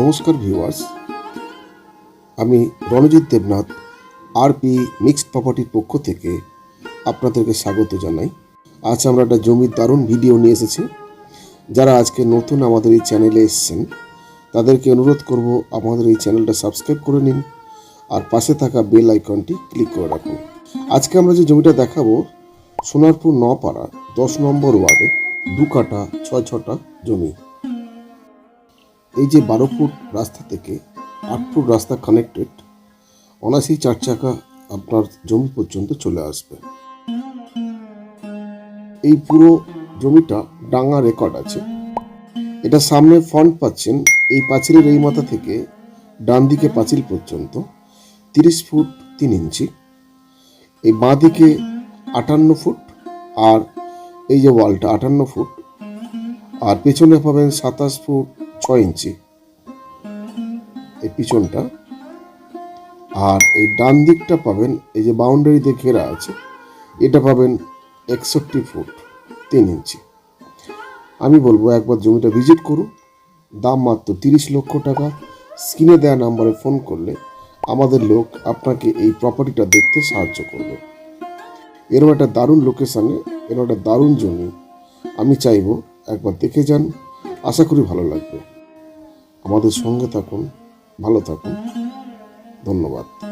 নমস্কার ভিউয়ার্স আমি Ranjit Debnath RP mixed প্রপার্টির পক্ষ থেকে আপনাদেরকে স্বাগত জানাই। আজ আমরা একটা জমির দারুণ ভিডিও নিয়ে এসেছি। যারা আজকে নতুন আমাদের এই চ্যানেলে এসছেন, তাদেরকে অনুরোধ করব আমাদের এই চ্যানেলটা সাবস্ক্রাইব করে নিন আর পাশে থাকা বেল আইকনটি ক্লিক করে রাখুন। আজকে আমরা যে জমিটা দেখাবো, সোনারপুর নপাড়া, দশ নম্বর ওয়ার্ডে, দু কাটা ছয় ছটা জমি। এই যে বারো ফুট রাস্তা থেকে আট ফুট রাস্তা কানেক্টেড অনাসি চার চাকা আপনার জমি পর্যন্ত চলে আসবে। এই পুরো জমিটা ডাঙা রেকর্ড আছে। এটা সামনে ফ্রন্ট পাচ্ছেন, এই পাঁচিলের এই মাথা থেকে ডান দিকে পাঁচিল পর্যন্ত, তিরিশ ফুট তিন ইঞ্চি। এই বাঁ দিকে আটান্ন ফুট আর এই যে ওয়ালটা আটান্ন ফুট। আর পেছনে পাবেন সাতাশ ফুট ছয় ইঞ্চি। এই পিছনটা। আর এই ডান দিকটা পাবেন, এই যে বাউন্ডারি দিয়ে ঘেরা আছে, এটা পাবেন একষট্টি ফুট তিন ইঞ্চি। আমি বলব একবার জমিটা ভিজিট করুন। দাম মাত্র তিরিশ লক্ষ টাকা। স্ক্রিনে দেওয়া নাম্বারে ফোন করলে আমাদের লোক আপনাকে এই প্রপার্টিটা দেখতে সাহায্য করবে। এরকম একটা দারুণ লোকেশানে এরকম একটা দারুণ জমি আমি চাইব একবার দেখে যান। আশা করি ভালো লাগবে। আমাদের সঙ্গে থাকুন ভালো থাকুন। ধন্যবাদ।